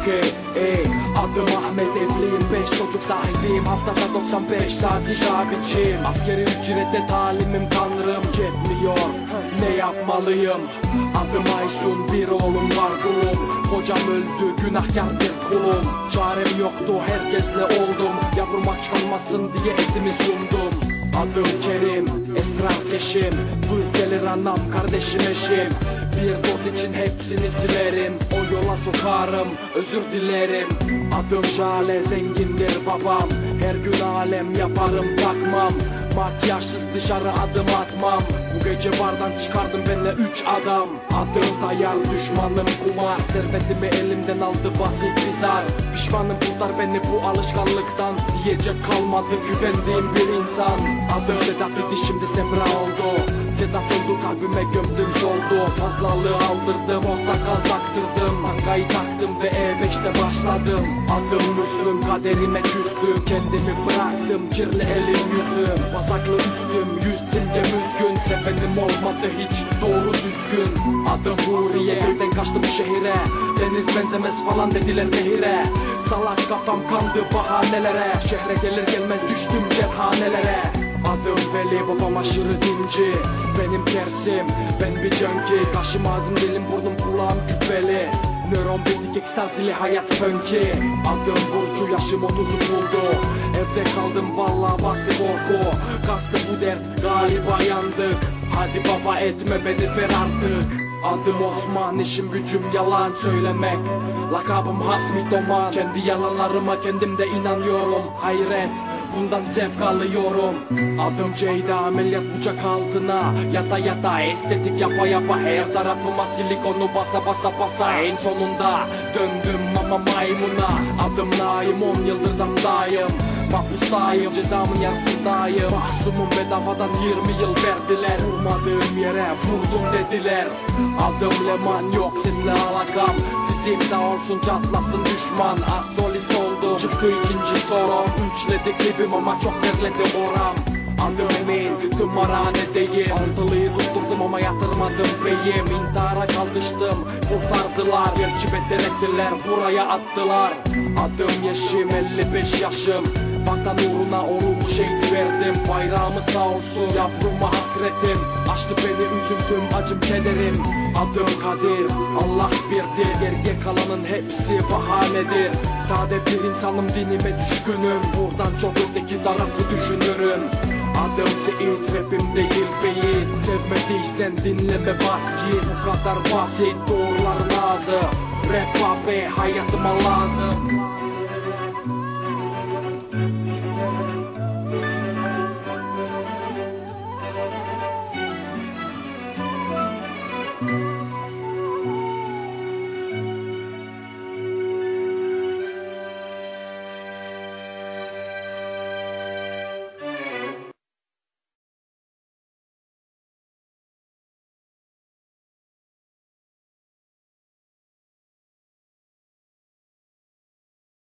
okey ey Adım Ahmet evliyim beş çocuk sahibiyim Haftada 95 saat icabetçiyim Askeri ücrete talimim tanrım Yetmiyor. Ne yapmalıyım? Adım Aysun bir oğlum var kulum. Kocam öldü günahkar bir kulum. Çarem yoktu herkesle oldum. Yavrum aç diye etimi sundum. Adım Kerim, esrar keşim Vız gelir anam, kardeşim eşim Bir doz için hepsini silerim. O yola sokarım, özür dilerim. Adım Jale, zengindir babam. Her gün alem yaparım takmam Makyajsız dışarı adım atmam. Bu gece bardan çıkardım benle üç adam. Adım Tayal, düşmanım kumar. Servetimi elimden aldı basit bir zar Pişmanım kurtar beni bu alışkanlıktan. Diyecek kalmadı güvendiğim bir insan. Adım Sedat idi şimdi Semra oldu. Sedat oldu kalbime gömdüm soldu Fazlalığı aldırdım portakal taktırdım. Mangayı taktım ve E5'te başladım. Adım Müslüm kaderime küstüm Kendimi bıraktım kirli elim yüzüm. Basaklı üstüm yüz simge müzgün Sevenim olmadı hiç doğru düzgün. Adım Huriye köyden kaçtım şehire. Deniz benzemez falan dediler nehire. Salak kafam kandı bahanelere. Şehre gelir gelmez düştüm kerhanelere Adım Veli babam aşırı dinci. Benim tersim ben bir junkie. Kaşım ağzım dilim burnum kulağım küpeli. Nöron bitik ekstazili hayat funky. Adım Burcu yaşım 30'u buldu. Evde kaldım valla bastı korku. Kastı bu dert galiba yandık. Hadi baba etme beni ver artık. Adım Osman işim gücüm yalan söylemek. Lakabım Hasmi Doman Kendi yalanlarıma kendim de inanıyorum. Hayret bundan zevk alıyorum. Adım Ceyda ameliyat bıçak altına. Yata yata estetik yapa yapa. Her tarafıma silikonu basa basa basa. En sonunda döndüm ama maymuna. Adım Naim 10 yıldır damdayım Mahpustayım cezamın yarısındayım. Mahsumum bedavadan 20 yıl verdiler. Vurmadığım yere vurdum dediler. Adım Leman yok sesle alakam Sağ olsun çatlasın düşman. Az solist oldu çıktı ikinci sorum. Üçledi klibim ama çok derledi oram Adım Emin tımarhanedeyim. Altılıyı tutturdum ama yatırmadım beyim İntihara kalkıştım kurtardılar. Gerçi beter ettiler buraya attılar. Adım Yeşim 55 yaşım. Vatan uğruna oruç verdim. Bayrağımı sağ olsun yavruma hasretim. Açtı beni üzüntüm acım kederim. Adım Kadir Allah birdir. Geriye kalanın hepsi bahanedir. Sade bir insanım dinime düşkünüm. Buradan çok öteki tarafı düşünürüm. Adım Seyit rapim değil beyin Sevmediysen dinleme bas git. Bu kadar basit doğrular lazım Rap abi hayatıma lazım